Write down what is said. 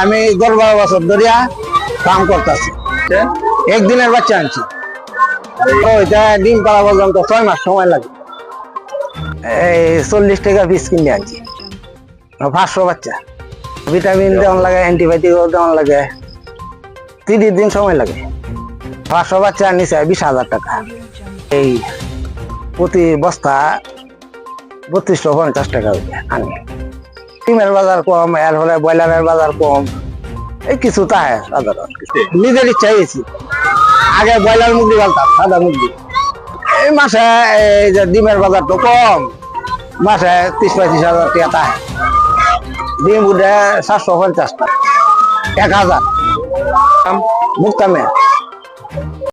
আমি দশ বারো বছর ধরিয়া কাম করতেছি। একদিনের বাচ্চা আনছি। ওইটা ডিম পাড়া পর্যন্ত ছয় মাস সময় লাগে। এই চল্লিশ টাকা পিস কিনে আনছি। পাঁচশো বাচ্চা। ভিটামিন দেওয়ান লাগে অ্যান্টিবায়োটিক দেওয়ান লাগে। তিরিশ দিন সময় লাগে। পাঁচশো বাচ্চা নিচে বিশ হাজার টাকা। এই প্রতি বস্তা বত্রিশশো পঞ্চাশ টাকা আনি। ডিমের বাজার কম এর ফলে ব্রয়লারের বাজার কম। এই কিছু তাই সাধারণ নিজের ইচ্ছা হয়েছি আগে ব্রয়লার মুরগি বলতাম সাদা মুরগি। এই মাসে এই যে ডিমের বাজার তো কম মাসে ত্রিশ পঁয়ত্রিশ হাজার টাকা তাই। ডিম উঠে সাতশো পঞ্চাশ টাকা। এক হাজার। মুক্তামে।